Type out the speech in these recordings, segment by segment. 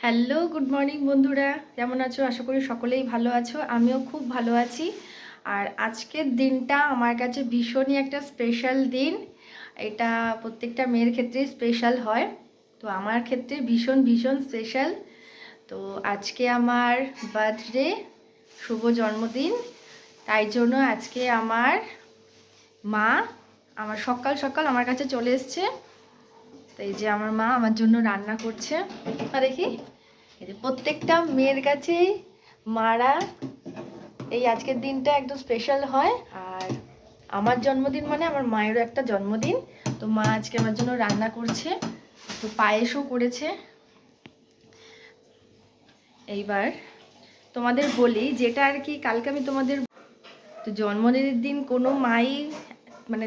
Hello, good morning বন্ধুরা। কেমন আছো? আশা করি সকলেই ভালো আছো। আমিও খুব ভালো আছি। আর আজকের দিনটা আমার কাছে ভীষণই একটা স্পেশাল দিন। এটা প্রত্যেকটা মেয়ের ক্ষেত্রে স্পেশাল হয়। তো আমার ক্ষেত্রে ভীষণ ভীষণ স্পেশাল তো আজকে আমার বার্থডে শুভ জন্মদিন। তাই জন্য আজকে আমার মা আমার সকাল সকাল আমার কাছে চলে এসছে। তো এই যে আমার মা আমার জন্য রান্না করছে। দেখি। প্রত্যেকটা মেয়ের কাছেই মারা, এই আজকের দিনটা একদম স্পেশাল হয়। আর আমার জন্মদিন মানে আমার মায়েরও একটা জন্মদিন। তো মা আজকে আমার জন্য রান্না করছে, তো পায়েসও করেছে। এইবার তোমাদের বলি, যেটা আর কি কালকে আমি তোমাদের তো জন্মদিনের দিন কোনো মাই মানে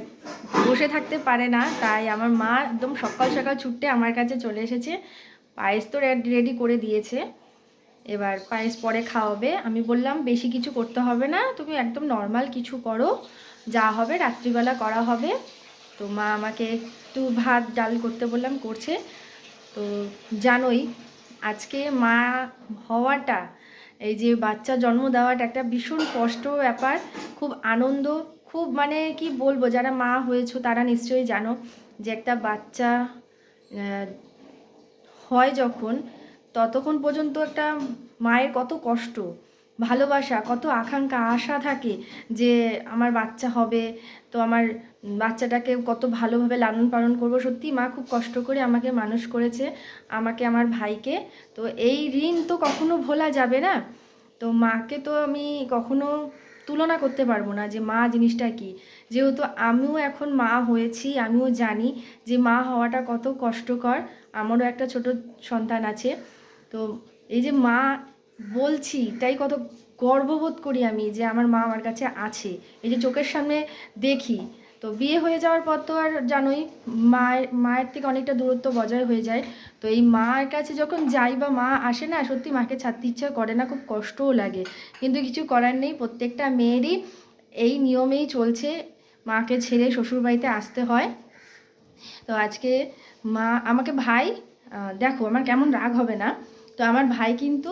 বসে থাকতে পারে না, তাই আমার মা একদম সকাল সকাল ছুটতে আমার কাছে চলে এসেছে। পায়েস তো রেডি করে দিয়েছে। এবার পায়েস পরে খাওয়াবে। আমি বললাম, বেশি কিছু করতে হবে না, তুমি একদম নর্মাল কিছু করো। যা হবে রাত্রিবেলা করা হবে। তো মা আমাকে একটু ভাত, ডাল করতে বললাম, করছে। তো জানোই, আজকে মা হওয়াটা, এই যে বাচ্চা জন্ম দেওয়াটা একটা ভীষণ কষ্ট ব্যাপার, খুব আনন্দ, খুব মানে কি বলব, যারা মা হয়েছো তারা নিশ্চয়ই জানো যে একটা বাচ্চা হয় যখন, ততক্ষণ পর্যন্ত একটা মায়ের কত কষ্ট, ভালোবাসা, কত আকাঙ্ক্ষা, আশা থাকে যে আমার বাচ্চা হবে, তো আমার বাচ্চাটাকে কত ভালোভাবে লালন পালন করব। সত্যি মা খুব কষ্ট করে আমাকে মানুষ করেছে, আমাকে আমার ভাইকে। তো এই ঋণ তো কখনো ভোলা যাবে না। তো মাকে তো আমি কখনো তুলনা করতে পারব না যে মা জিনিসটা কি। যেহেতু আমিও এখন মা হয়েছি, আমিও জানি যে মা হওয়াটা কত কষ্টকর। আমারও একটা ছোট সন্তান আছে। তো এই যে মা বলছি, তাই কত গর্ববোধ করি আমি যে আমার মা আমার কাছে আছে। এই যে চোখের সামনে দেখি, তো বিয়ে হয়ে যাওয়ার পর তো আর জানোই, মায়ের মায়ের থেকে অনেকটা দূরত্ব বজায় হয়ে যায়। তো এই মার কাছে যখন যাই বা মা আসে না, সত্যি মাকে ছাড়তে ইচ্ছা করে না, খুব কষ্টও লাগে। কিন্তু কিছু করার নেই, প্রত্যেকটা মেয়েরই এই নিয়মেই চলছে, মাকে ছেড়ে শ্বশুরবাড়িতে আসতে হয়। তো আজকে মা, আমাকে ভাই দেখো আমার কেমন রাগ হবে না। তো আমার ভাই কিন্তু,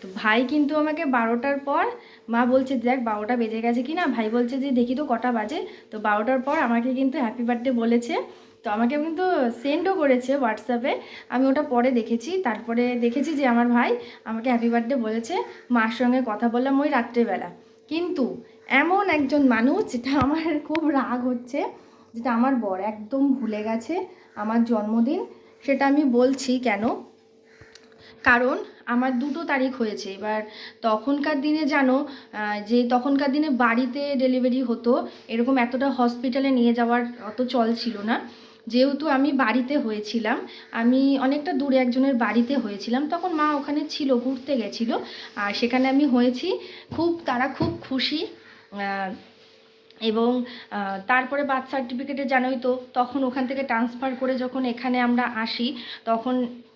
তো ভাই কিন্তু আমাকে বারোটার পর মা বলছে, দেখ, বারোটা বেজে গেছে কি না ভাই বলছে যে, দেখি তো কটা বাজে। তো বারোটার পর আমাকে কিন্তু হ্যাপি বার্থডে বলেছে। তো আমাকে কিন্তু সেন্ডও করেছে হোয়াটসঅ্যাপে আমি ওটা পরে দেখেছি। তারপরে দেখেছি যে আমার ভাই আমাকে হ্যাপি বার্থডে বলেছে। মার সঙ্গে কথা বললাম ওই রাত্রেবেলা। কিন্তু এমন একজন মানুষ যেটা আমার খুব রাগ হচ্ছে। যেটা আমার বর একদম ভুলে গেছে আমার জন্মদিন, সেটা আমি বলছি কেন? কারণ আমার দুটো তারিখ হয়েছে। এবার তখনকার দিনে জানো যে তখনকার দিনে বাড়িতে ডেলিভারি হতো, এরকম এতটা হসপিটালে নিয়ে যাওয়ার অত চল ছিল না। যেহেতু আমি বাড়িতে হয়েছিলাম, আমি অনেকটা দূরে একজনের বাড়িতে হয়েছিলাম, তখন মা ওখানে ছিল, ঘুরতে গেছিল। আর সেখানে আমি হয়েছি। খুব, তারা খুব খুশি। এবং তারপরে বার্থ সার্টিফিকেটে জানোই তো, তখন ওখান থেকে ট্রান্সফার করে যখন এখানে আমরা আসি, তখন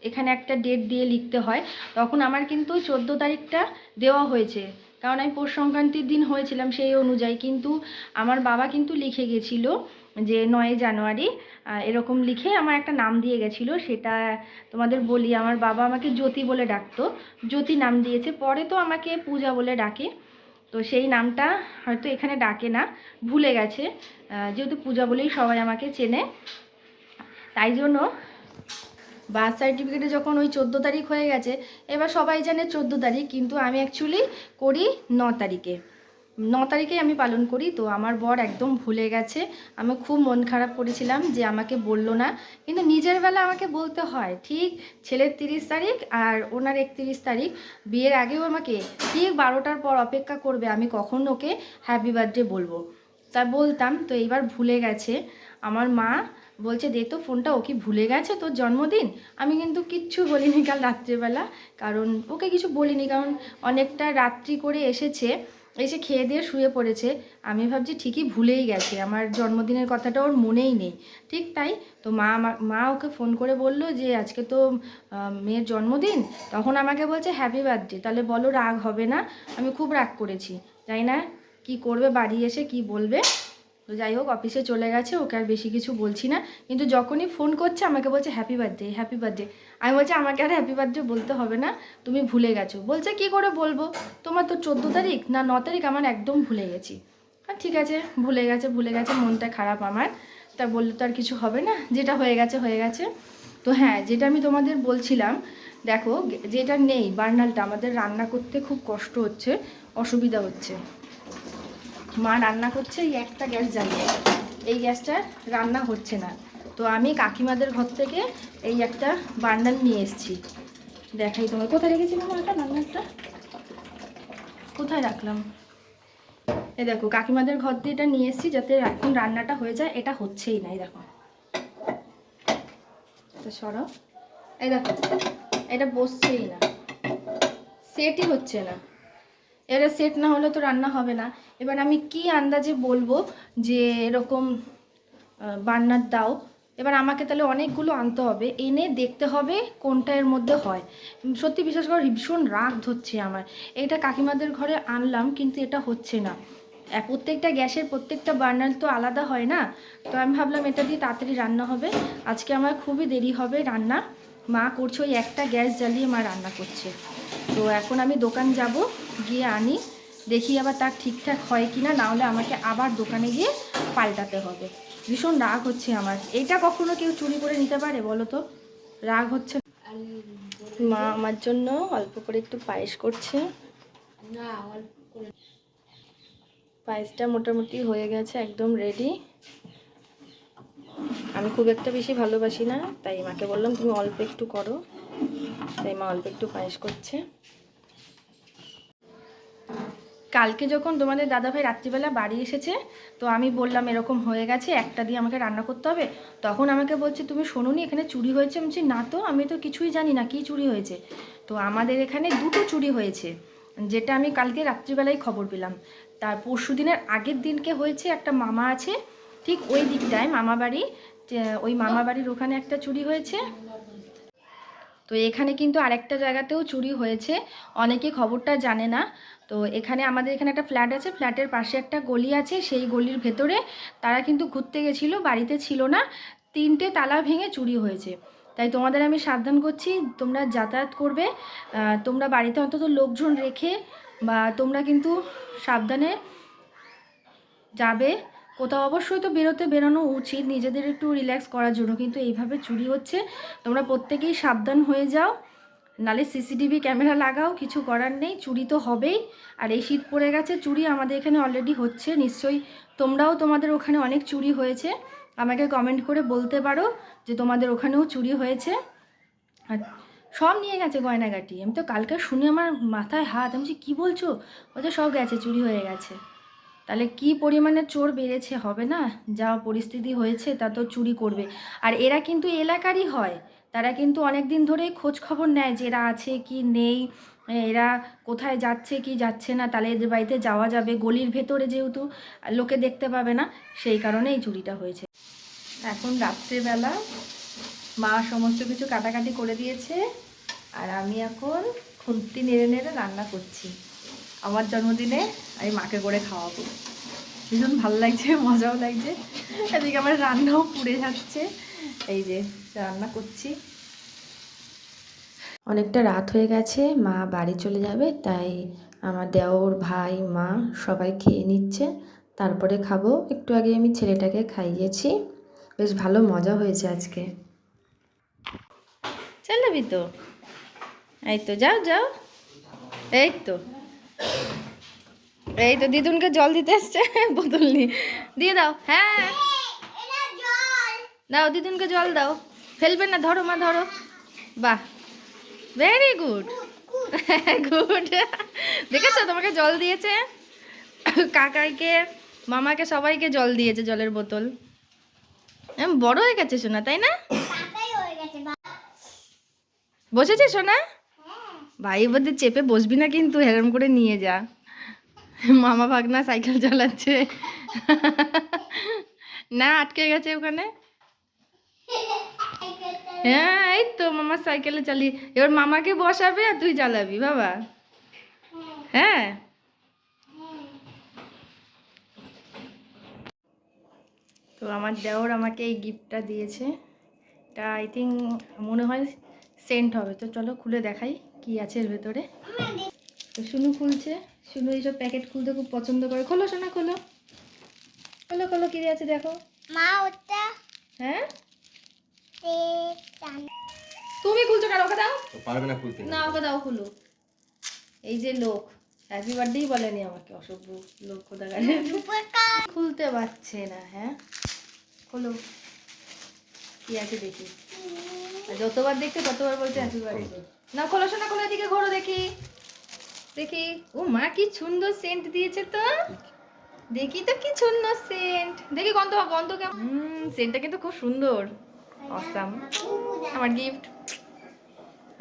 এখানে একটা ডেট দিয়ে লিখতে হয়। তখন আমার কিন্তু চোদ্দ তারিখটা দেওয়া হয়েছে। কারণ আমি পৌষ সংক্রান্তির দিন হয়েছিলাম সেই অনুযায়ী। কিন্তু আমার বাবা কিন্তু লিখে গেছিল যে, নয় জানুয়ারি এরকম লিখে আমার একটা নাম দিয়ে গেছিল। সেটা তোমাদের বলি, আমার বাবা আমাকে জ্যোতি বলে ডাকতো। জ্যোতি নাম দিয়েছে। পরে তো আমাকে পূজা বলে ডাকে। তো সেই নামটা হয়তো এখানে ডাকে না, ভুলে গেছে। যেহেতু পূজা বলেই সবাই আমাকে চেনে। তাই জন্য বার্থ সার্টিফিকেটে যখন ওই চোদ্দ তারিখ হয়ে গেছে, এবার সবাই জানে চোদ্দ তারিখ, কিন্তু আমি অ্যাকচুয়ালি করি ন তারিখে। ন তারিখেই আমি পালন করি, তো আমার বর একদম ভুলে গেছে। আমি খুব মন খারাপ করেছিলাম যে আমাকে বলল না। কিন্তু নিজের বেলা আমাকে বলতে হয়, ঠিক ছেলের তিরিশ তারিখ আর ওনার একত্রিশ তারিখ। বিয়ের আগেও আমাকে ঠিক বারোটার পর অপেক্ষা করবে, আমি কখন ওকে হ্যাপি বার্থডে বলব? তা বলতাম, তো এইবার ভুলে গেছে। আমার মা বলছে, দে তো ফোনটা, ও কি ভুলে গেছে তোর জন্মদিন? আমি কিন্তু কিচ্ছু বলিনি কাল রাত্রেবেলা, কারণ ওকে কিছু বলিনি, কারণ অনেকটা রাত্রি করে এসেছে। এসে খেয়ে দিয়ে শুয়ে পড়েছে। আমি ভাবছি ঠিকই ভুলেই গেছে, আমার জন্মদিনের কথাটা ওর মনেই নেই। ঠিক তাই তো মা মা ওকে ফোন করে বলল যে, আজকে তো মেয়ের জন্মদিন। তখন আমাকে বলছে হ্যাপি বার্থডে তাহলে বলো রাগ হবে না, আমি খুব রাগ করেছি। তাই না? কি করবে, বাড়ি এসে কি বলবে? তো যাই হোক অফিসে চলে গেছে, ওকে আর বেশি কিছু বলছি না। কিন্তু যখনই ফোন করছে, আমাকে বলছে হ্যাপি বার্থডে হ্যাপি বার্থডে আমি বলছি, আমাকে আর হ্যাপি বার্থডে বলতে হবে না, তুমি ভুলে গেছো। বলছে, কি করে বলব? তোমার তো চোদ্দ তারিখ না ন তারিখ আমার একদম ভুলে গেছি। আর ঠিক আছে, ভুলে গেছে ভুলে গেছে, মনটা খারাপ আমার। তা বললে তো আর কিছু হবে না, যেটা হয়ে গেছে হয়ে গেছে। তো হ্যাঁ যেটা আমি তোমাদের বলছিলাম, দেখো, যেটা নেই, বার্নালটা আমাদের রান্না করতে খুব কষ্ট হচ্ছে, অসুবিধা হচ্ছে। মা রান্না করছে, এই একটা গ্যাস জ্বালিয়ে এই গ্যাসটা রান্না হচ্ছে না। তো আমি কাকিমাদের ঘর থেকে এই একটা বার্নাল নিয়ে এসেছি। দেখাই তোমার কোথায় রেখেছিলাম ওটা? বার্নালটা কোথায় রাখলাম? এই দেখো, কাকিমাদের ঘর দিয়ে এটা নিয়ে এসেছি যাতে এখন রান্নাটা হয়ে যায়। এটা হচ্ছেই না, এই দেখো। তো সরাও। এই দেখো, এটা বসছেই না। সেটই হচ্ছে না। এটা সেট না হলে তো রান্না হবে না। এবার আমি কি আন্দাজে বলব যে এরকম আহ, বার্নার দাও। এবার আমাকে তাহলে অনেকগুলো আনতে হবে। এনে দেখতে হবে কোনটা এর মধ্যে হয়। সত্যি বিশেষ করে ভীষণ রাগ ধরছে আমার। এটা কাকিমাদের ঘরে আনলাম কিন্তু এটা হচ্ছে না। প্রত্যেকটা গ্যাসের প্রত্যেকটা বার্নার তো আলাদা হয় না। তো আমি ভাবলাম এটা দিয়ে তাড়াতাড়ি রান্না হবে। আজকে আমার খুবই দেরি হবে রান্না। মা করছে ওই একটা গ্যাস জ্বালিয়ে মা রান্না করছে। তো এখন আমি দোকান যাব গিয়ে আনি দেখি আবার তার ঠিকঠাক হয় কি না নাহলে আমাকে আবার দোকানে গিয়ে পাল্টাতে হবে। ভীষণ রাগ হচ্ছে আমার। এটা কখনো কেউ চুরি করে নিতে পারে বলো তো? রাগ হচ্ছে মা আমার জন্য অল্প করে একটু পায়েস করছে। না পায়েসটা মোটামুটি হয়ে গেছে একদম রেডি আমি খুব একটা বেশি ভালোবাসি না, তাই মাকে বললাম তুমি অল্প একটু করো। তাই মা অল্প একটু পায়েস করছে। কালকে যখন তোমাদের দাদাভাই রাত্রিবেলা বাড়ি এসেছে, তো আমি বললাম এরকম হয়ে গেছে, একটা দিয়ে আমাকে রান্না করতে হবে। তখন আমাকে বলছে, তুমি শোনোনি, এখানে চুরি হয়েছে? আমি না তো, আমি তো কিছুই জানি না কি চুরি হয়েছে। তো আমাদের এখানে দুটো চুরি হয়েছে, যেটা আমি কালকে রাত্রিবেলায় খবর পেলাম। তার পরশু দিনের আগের দিনকে হয়েছে, একটা মামা আছে, ঠিক ওই দিকটায়, মামা বাড়ি ওই মামা বাড়ির ওখানে একটা চুরি হয়েছে। তো এখানে কিন্তু আরেকটা জায়গাতেও চুরি হয়েছে। অনেকে খবরটা জানে না। তো এখানে আমাদের এখানে একটা ফ্ল্যাট আছে। ফ্ল্যাটের পাশে একটা গলি আছে। সেই গলির ভেতরে তারা কিন্তু ঘুরতে গেছিল, বাড়িতে ছিল না। তিনটে তালা ভেঙে চুরি হয়েছে। তাই তোমাদের আমি সাবধান করছি, তোমরা যাতায়াত করবে। তোমরা বাড়িতে অন্তত লোকজন রেখে বা তোমরা কিন্তু সাবধানে যাবে। কোথাও অবশ্যই তো বেরোতে বেরোনো উচিত। নিজেদের একটু রিল্যাক্স করার জন্য। কিন্তু এইভাবে চুরি হচ্ছে তোমরা প্রত্যেকেই সাবধান হয়ে যাও। নালে সিসিটিভি ক্যামেরা লাগাও কিছু করার নেই চুরি তো হবেই। আর এই শীত পড়ে গেছে চুরি আমাদের এখানে অলরেডি হচ্ছে। নিশ্চয়ই তোমরাও তোমাদের ওখানে অনেক চুরি হয়েছে। আমাকে কমেন্ট করে বলতে পারো যে তোমাদের ওখানেও চুরি হয়েছে। আর সব নিয়ে গেছে গয়নাগাটি। আমি তো কালকে শুনে আমার মাথায় হাত আমি বলছি, কী বলছো? বলছে সব গেছে চুরি হয়ে গেছে। তাহলে কি পরিমাণে চোর বেড়েছে হবে না? যা পরিস্থিতি হয়েছে তা তো চুরি করবে। আর এরা কিন্তু এলাকারই হয়। তারা কিন্তু অনেক দিন ধরেই খোঁজ খবর নেয় যে এরা আছে কি নেই, এরা কোথায় যাচ্ছে কি যাচ্ছে না, তাহলে এদের বাড়িতে যাওয়া যাবে। গলির ভেতরে যেহেতু লোকে দেখতে পাবে না, সেই কারণে এই চুরিটা হয়েছে। এখন রাত্রেবেলা মা সমস্ত কিছু কাটাকাটি করে দিয়েছে। আর আমি এখন খুন্তি নেড়ে নেড়ে রান্না করছি। আমার জন্মদিনে আমি মাকে করে খাওয়াবো। ভীষণ ভালো লাগছে মজাও লাগছে। এদিকে আমার রান্নাও পুড়ে যাচ্ছে। এই যে রান্না করছি। অনেকটা রাত হয়ে গেছে মা বাড়ি চলে যাবে তাই আমার দেওর ভাই মা সবাই খেয়ে নিচ্ছে। তারপরে খাব। একটু আগে আমি ছেলেটাকে খাইয়েছি। বেশ ভালো মজা হয়েছে আজকে। চালাবি তো? এই তো যাও যাও। এই তো। এই তো দিদুনকে জল দিতে এসছে বোতল নিয়ে। দিয়ে দাও হ্যাঁ। দাও দিদুনকে জল দাও। ফেলবে না ধরো মা ধরো। বাহ ভেরি গুড গুড দেখেছ তোমাকে জল দিয়েছে? কাকাইকে মামাকে সবাইকে জল দিয়েছে জলের বোতল। বড় হয়ে গেছে সোনা তাই না? বসেছে সোনা? ভাই বোধ চেপে বসবি না কিন্তু হেরম করে নিয়ে যা। মামা ভাগনা সাইকেল চালাচ্ছে। না, আটকে গেছে ওখানে। হ্যাঁ এই তো মামার সাইকেলে চালিয়ে, এবার মামাকে বসাবে আর তুই চালাবি, বাবা। হ্যাঁ। তো আমার দেওর আমাকে এই গিফটটা দিয়েছে। এটা আই থিঙ্ক মনে হয় সেন্ট হবে। তো চলো খুলে দেখাই। কি আছে এর ভেতরে? তো শুনু খুলছে। শুনু এইসব প্যাকেট খুলতে খুব পছন্দ করে। খোলো সোনা খোলো। খোলো খোলো কী আছে দেখো। মা ওটা হ্যাঁ? তুমি খুলছো কেন? ওকে দাও। পারবে না খুলতে। না ওকে দাও খুলো। এই যে লোক। হ্যাপি বার্থডেই বলেনি আমাকে অসভ্য লোক কোথাকার। খুলতে পারছে না হ্যাঁ? খোলো। কি আছে দেখি। যতবার দেখছে ততবার বলছে হ্যাপি বার্থডে না, খোলো শোনা খোলো এদিকে ঘোরো দেখি। দেখি। ও মা, কি সুন্দর সেন্ট দিয়েছে তো। দেখি তো কি সুন্দর সেন্ট দেখি গন্ধ গন্ধ কেমন? হুম সেন্টটা কিন্তু খুব সুন্দর। অসাম আমার গিফট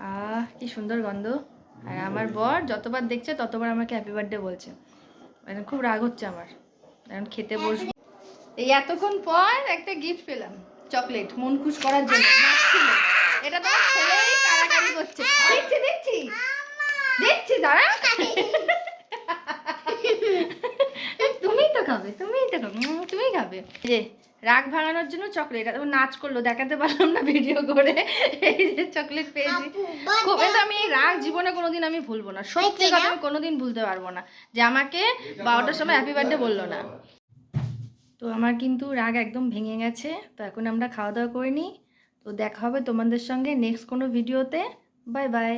আহ, কি সুন্দর গন্ধ। আর আমার বর যতবার দেখছে, ততবার আমাকে হ্যাপি বার্থডে বলছে। মানে খুব রাগ হচ্ছে আমার। এখন খেতে বসবো। এই এতক্ষণ পর একটা গিফট পেলাম। চকলেট, মন খুশ করার জন্য। এটা তো ছেলেই কারাকারি করছে। দেখছি দেখছি। দেখছি দাঁড়া। তুমিই তো খাবে তুমিই তো খাবে তুমিই খাবে। যে রাগ ভাঙানোর জন্য চকলেট নাচ করল দেখাতে পারলাম না ভিডিও করে। এই যে চকলেট পেয়েছি। খুব কিন্তু আমি এই রাগ জীবনে কোনোদিন আমি ভুলবো না। সত্যি কথা আমি কোনোদিন ভুলতে পারব না। যে আমাকে বারোটার সময় হ্যাপি বার্থডে বলল না। তো আমার কিন্তু রাগ একদম ভেঙে গেছে। তো এখন আমরা খাওয়া দাওয়া করে নিই। তো দেখা হবে তোমাদের সঙ্গে নেক্সট কোনো ভিডিওতে বাই বাই